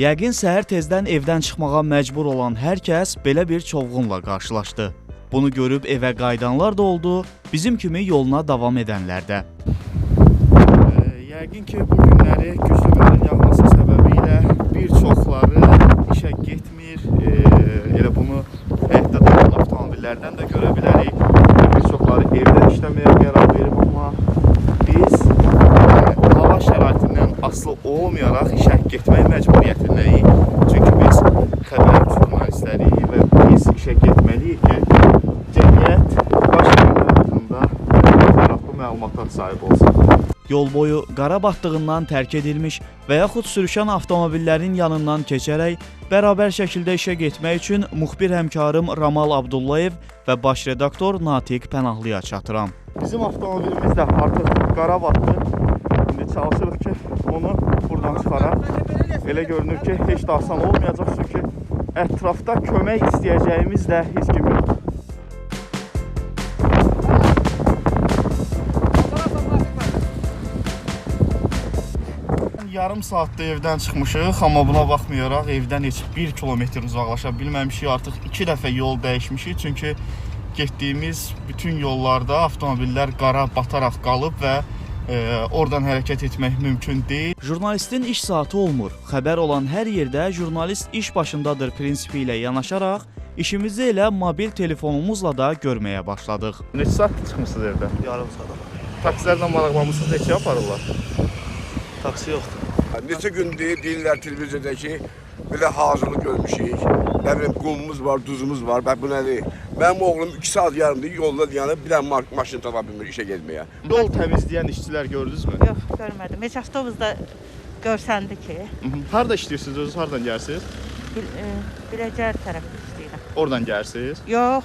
Yəqin səhər tezdən evdən çıxmağa məcbur olan hər kəs belə bir çovğunla qarşılaşdı. Bunu görüb evə qayıdanlar da oldu, bizim kimi yoluna davam edənlər də. Yəqin ki, bu günləri güclü qar yağması səbəbilə bir çoxları işə getmir. E, elə bunu həyatda dayanan avtomobillərdən də görə bilərik. Bir çoxları evdən işləməyə qərar verib, amma biz e, hava şəraitindən asılı olmayaraq işə getmək məcburiyyətindəyik. Məlumata sahib olsun. Yol boyu qara batdığından tərk edilmiş və yaxud sürüşən avtomobillərin yanından keçərək bərabər şəkildə işə getmək üçün müxbir həmkarım Ramal Abdullayev və baş redaktor Natiq Pənahlıya çatıram. Bizim avtomobilimiz də artıq qara batdı. İndi çalışırıq ki, onu buradan çıxaraq. Elə görünür ki, heç də asan olmayacaq çünki ətrafda kömək istəyəcəyimiz də heç kim Yarım saatda evdən çıxmışıq, amma buna baxmayaraq evdən heç 1 kilometr uzaqlaşa bilməmişik. Artıq 2 dəfə yol dəyişmişik, çünki getdiyimiz bütün yollarda avtomobillər qara bataraq qalıb və e, oradan hərəkət etmək mümkün deyil. Jurnalistin iş saatı olmur. Xəbər olan hər yerdə jurnalist iş başındadır prinsipi ilə yanaşaraq işimizi elə mobil telefonumuzla da görməyə başladıq. Neçə saat çıxmısınız evdən? Yarım saat. Taksilərlə maraqlanmısınız, neçə aparırlar? Taksi yoxdur. Neçə gündür deyirlər televiziyada ki, belə hazırlıq görmüşük. Nə bilim qumumuz var, duzumuz var. Bax bu nədir? Mənim oğlum 2 saat yarımdır yolda dayanıb bir dənə ma- maşın tapa bilmir işə getməyə. Yol təmizləyən işçilər gördünüzmü? Yox, görmədim. Heç avtobusda görsəndi ki, Harda işləyirsiniz özünüz? Hardan gəlirsiniz? bil, e, Biləcər tərəfdə. Oradan gəlirsiniz. Yox,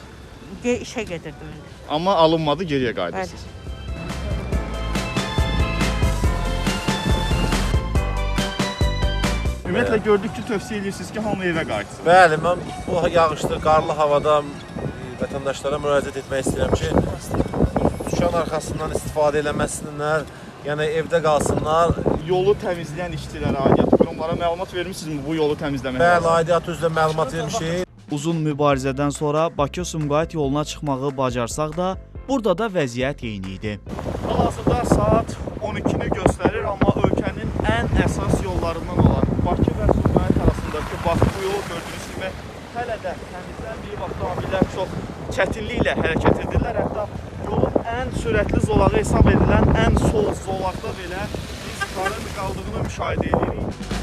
ge işə gedirdim indi. Amma alınmadı, geriyə qayıdırsınız. Ümumiyyətlə gördük ki, tövsiyə edirsiniz ki, hamı evə qayıtsın. Bəli, mən bu yağışlı, qarlı havada e, vətəndaşlara müraciət etmək istəyirəm ki, düşən arxasından istifadə eləməsinlər, yəni evdə qalsınlar. Yolu təmizləyən işçilərə aidiyyat qurumlara məlumat vermisinizmi bu yolu təmizləmək Bəli, aidiyyat üzrə məlumat vermişik. Uzun mübarizədən sonra Bakı-Sumqayıt yoluna çıxmağı bacarsaq da, burada da vəziyyət eyni idi. Hal-hazırda saat hələ də təmizlənməyib avtomobillər çox çətinliklə hərəkət edirlər. Hətta yolun ən sürətli zolağı hesab edilən ən sol zolaqda belə biz qarın qaldığını müşahidə edirik.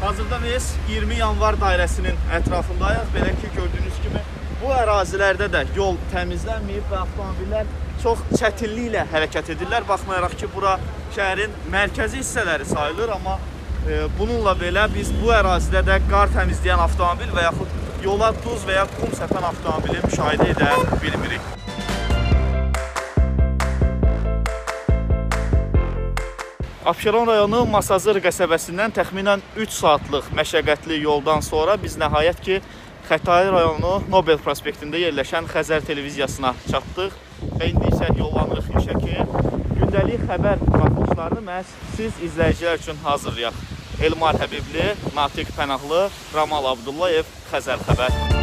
Hazırda biz 20 yanvar dairəsinin ətrafındayıq. Belə ki, gördüyünüz kimi bu ərazilərdə də yol təmizlənməyib və avtomobillər çox çətinliklə hərəkət edirlər. Baxmayaraq ki, bura şəhərin mərkəzi hissələri sayılır, amma e, bununla belə biz bu ərazidə də qar təmizləyən avtomobil və yaxud yola duz və ya qum səpən avtomobili müşahidə edə bilmirik. Abşeron rayonu Masazır qəsəbəsindən təxminən 3 saatlıq məşəqqətli yoldan sonra biz nəhayət ki Xətai rayonu Nobel prospektində yerləşən Xəzər televiziyasına çatdıq və indi isə yollanırıq işə ki, gündəlik xəbər buraxılışlarını məhz siz izləyicilər üçün hazırlayaq. Elmar Həbibli, Natiq Pənahlı, Ramal Abdullayev, Xəzər xəbər.